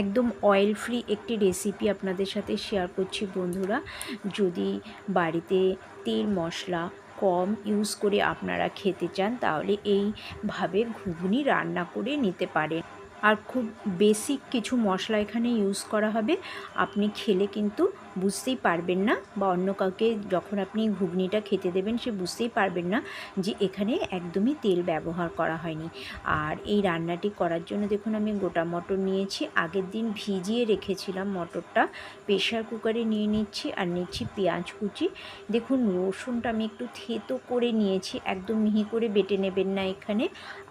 একদম oil free একটি recipe আপনাদের সাথে শেয়ার করছি বন্ধুরা। যদি বাড়িতে তেল, মশলা কম ইউজ করে আপনারা খেতে চান, তাহলে এইভাবে ঘুগনি রান্না করে নিতে পারেন। আর খুব বেসিক কিছু মশলা এখানে ইউজ করা হবে। আপনি খেলে কিন্তু বুঝতেই পারবেন না বা অন্য কাউকে যখন আপনি ঘুগনিটা খেতে দেবেন, সে বুঝতেই পারবেন না যে এখানে একদমই তেল ব্যবহার করা হয়নি। আর এই রান্নাটি করার জন্য দেখুন, আমি গোটা মটর নিয়েছি। আগের দিন ভিজিয়ে রেখেছিলাম মটরটা। প্রেশার কুকারে নিয়ে নিচ্ছি আর নিচ্ছি পেঁয়াজ কুচি। দেখুন, রসুনটা আমি একটু থেতো করে নিয়েছি। একদম মিহি করে বেটে নেবেন না এখানে।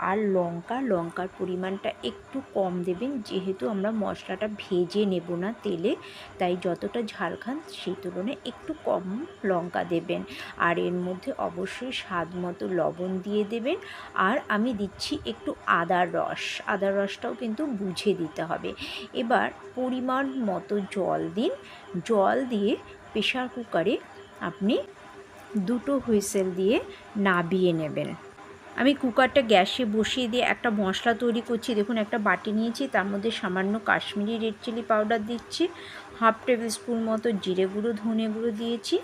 আর লঙ্কা, লঙ্কার পরিমাণটা একটু কম দেবেন। যেহেতু আমরা মশলাটা ভেজে নেব না তেলে, তাই যতটা ঝাল খান সেই তুলনায় একটু কম লঙ্কা দেবেন। আর এর মধ্যে অবশ্যই স্বাদ মতো লবণ দিয়ে দেবেন। আর আমি দিচ্ছি একটু আদার রস। আদার রসটাও কিন্তু বুঝে দিতে হবে। এবার পরিমাণ মতো জল দিন। জল দিয়ে প্রেশার কুকারে আপনি দুটো হুইসেল দিয়ে নাবিয়ে নেবেন। আমি কুকারটা গ্যাসে বসিয়ে দিয়ে একটা মশলা তৈরি করছি। দেখুন, একটা বাটি নিয়েছি, তার মধ্যে সামান্য কাশ্মীরি রেড চিলি পাউডার দিচ্ছি। হাফ টেবিল স্পুন মতো জিরে গুঁড়ো, ধনে গুঁড়ো দিয়েছি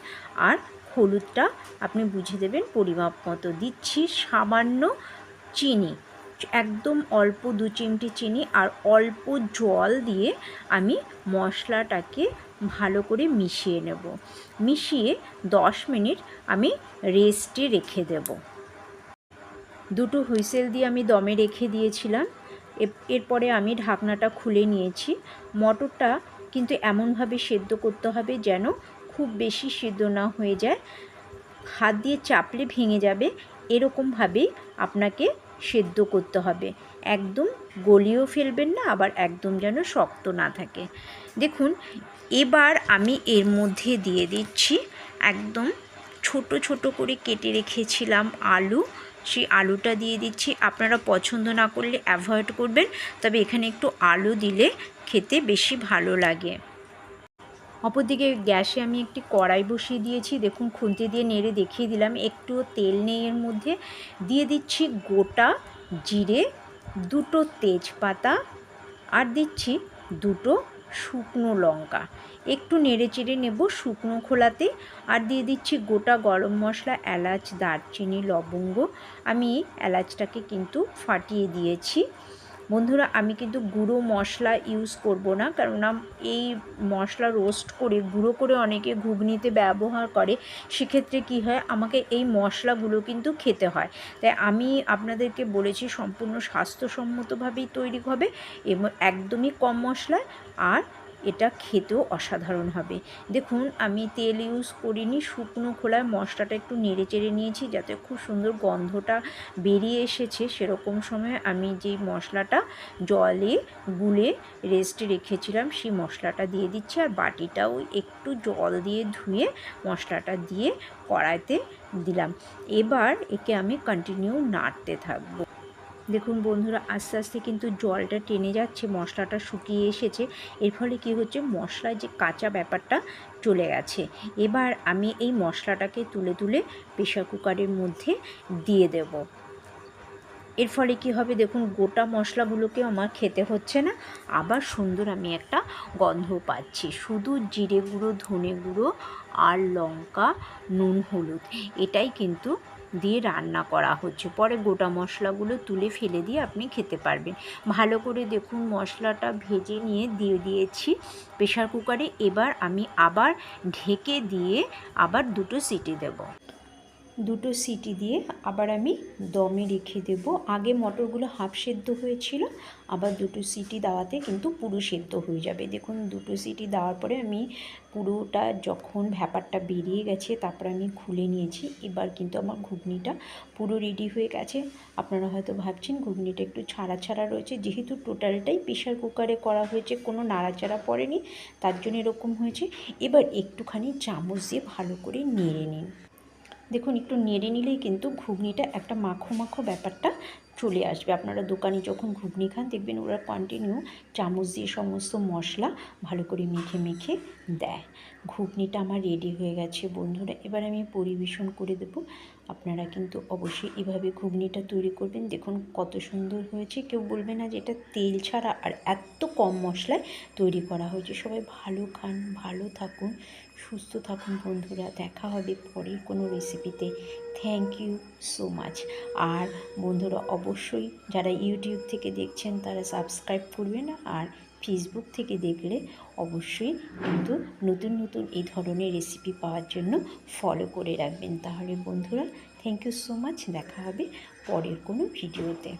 আর হলুদটা আপনি বুঝে দেবেন পরিমাপ মতো। দিচ্ছি সামান্য চিনি, একদম অল্প দু চিমটি চিনি আর অল্প জল দিয়ে আমি মশলাটাকে ভালো করে মিশিয়ে নেব। মিশিয়ে দশ মিনিট আমি রেস্টে রেখে দেবো। দুটো হুইসেল দিয়ে আমি দমে রেখে দিয়েছিলাম। এরপরে আমি ঢাকনাটা খুলে নিয়েছি। মটরটা কিন্তু এমনভাবে সেদ্ধ করতে হবে যেন খুব বেশি সেদ্ধ না হয়ে যায়। হাত দিয়ে চাপলে ভেঙে যাবে, এরকমভাবেই আপনাকে সেদ্ধ করতে হবে। একদম গলিয়েও ফেলবেন না, আবার একদম যেন শক্ত না থাকে। দেখুন, এবার আমি এর মধ্যে দিয়ে দিচ্ছি একদম ছোট ছোট করে কেটে রেখেছিলাম আলু। সেই আলুটা দিয়ে দিচ্ছি। আপনারা পছন্দ না করলে অ্যাভয়েড করবেন, তবে এখানে একটু আলু দিলে খেতে বেশি ভালো লাগে। অপরদিকে গ্যাসে আমি একটি কড়াই বসিয়ে দিয়েছি। দেখুন, খুন্তি দিয়ে নেড়ে দেখিয়ে দিলাম। একটু তেল নেই এর মধ্যে। দিয়ে দিচ্ছি গোটা জিরে, দুটো তেজপাতা, আর দিচ্ছি দুটো শুকনো লঙ্কা। একটু নেড়ে চেড়ে নেব শুকনো খোলাতে। আর দিয়ে দিচ্ছি গোটা গরম মশলা, এলাচ, দারচিনি, লবঙ্গ। আমি এলাচটাকে কিন্তু ফাটিয়ে দিয়েছি। বন্ধুরা, আমি কিন্তু গুঁড়ো মশলা ইউজ করব না, কেননা এই মশলা রোস্ট করে, গুঁড়ো করে অনেকে ঘুগনিতে ব্যবহার করে, সেক্ষেত্রে কি হয়, আমাকে এই মশলাগুলো কিন্তু খেতে হয়। তাই আমি আপনাদেরকে বলেছি, সম্পূর্ণ স্বাস্থ্যসম্মতভাবেই তৈরি হবে, এবং একদমই কম মশলায়, আর এটা খেতেও অসাধারণ হবে। দেখুন, আমি তেল ইউজ করিনি, শুকনো খোলায় মশলাটা একটু নেড়ে চেড়ে নিয়েছি যাতে খুব সুন্দর গন্ধটা বেরিয়ে এসেছে। সেরকম সময় আমি যেই মশলাটা জলে গুলে রেস্টে রেখেছিলাম, সেই মশলাটা দিয়ে দিচ্ছি আর বাটিটাও একটু জল দিয়ে ধুয়ে মশলাটা দিয়ে কড়াইতে দিলাম। এবার একে আমি কন্টিনিউ নাড়তে থাকব। দেখুন বন্ধুরা, আস্তে আস্তে কিন্তু জলটা টেনে যাচ্ছে, মশলাটা শুকিয়ে এসেছে। এর ফলে কি হচ্ছে? মশলায় যে কাঁচা ব্যাপারটা চলে গেছে। এবার আমি এই মশলাটাকে তুলে তুলে প্রেশার কুকারের মধ্যে দিয়ে দেব। এর ফলে কি হবে? দেখুন, গোটা মশলাগুলোকে আমার খেতে হচ্ছে না। আবার সুন্দর আমি একটা গন্ধ পাচ্ছি। শুধু জিরে গুঁড়ো, ধনে গুঁড়ো আর লঙ্কা, নুন, হলুদ, এটাই কিন্তু দিয়ে রান্না করা হচ্ছে। পরে গোটা মশলাগুলো তুলে ফেলে দিয়ে আপনি খেতে পারবেন। ভালো করে দেখুন মশলাটা ভেজে নিয়ে দিয়ে দিয়েছি প্রেশার কুকারে। এবার আমি আবার ঢেকে দিয়ে আবার দুটো সিটি দেব। দুটো সিটি দিয়ে আবার আমি দমে রেখে দেব। আগে মটরগুলো হাফ সেদ্ধ হয়েছিল, আবার দুটো সিটি দেওয়াতে কিন্তু পুরো সেদ্ধ হয়ে যাবে। দেখুন, দুটো সিটি দেওয়ার পরে আমি পুরোটা যখন ভ্যাপারটা বেরিয়ে গেছে, তারপর আমি খুলে নিয়েছি। এবার কিন্তু আমার ঘুগনিটা পুরো রেডি হয়ে গেছে। আপনারা হয়তো ভাবছেন, ঘুগনিটা একটু ছাড়া ছাড়া রয়েছে। যেহেতু টোটালটাই প্রেশার কুকারে করা হয়েছে, কোনো নাড়াচাড়া পড়েনি, তার জন্য এরকম হয়েছে। এবার একটুখানি চামচ দিয়ে ভালো করে নেড়ে নিন। দেখুন, একটু নেড়ে নিলেই কিন্তু ঘুগনিটা একটা মাখো মাখো ব্যাপারটা চলে আসবে। আপনারা দোকানে যখন ঘুগনি খান, দেখবেন ওরা কন্টিনিউ চামচ দিয়ে সমস্ত মশলা ভালো করে মেখে মেখে দেয়। ঘুগনিটা আমার রেডি হয়ে গেছে বন্ধুরা। এবার আমি পরিবেশন করে দেব। আপনারা কিন্তু অবশ্যই এভাবে ঘুগনিটা তৈরি করবেন। দেখুন কত সুন্দর হয়েছে। কেউ বলবে না যে এটা তেল ছাড়া আর এত কম মশলায় তৈরি করা হয়েছে। সবাই ভালো খান, ভালো থাকুন। সুস্থ থাকুন বন্ধুরা, দেখা হবে পরের কোনো রেসিপিতে থ্যাংক ইউ সো মাচ আর বন্ধুরা, অবশ্যই যারা ইউটিউব থেকে দেখছেন, তারা সাবস্ক্রাইব করবেন আর ফেসবুক থেকে দেখলে অবশ্যই কিন্তু নতুন নতুন এই ধরনের রেসিপি পাওয়ার জন্য ফলো করে রাখবেন। তাহলে বন্ধুরা থ্যাংক ইউ সো মাচ দেখা হবে পরের কোনো ভিডিওতে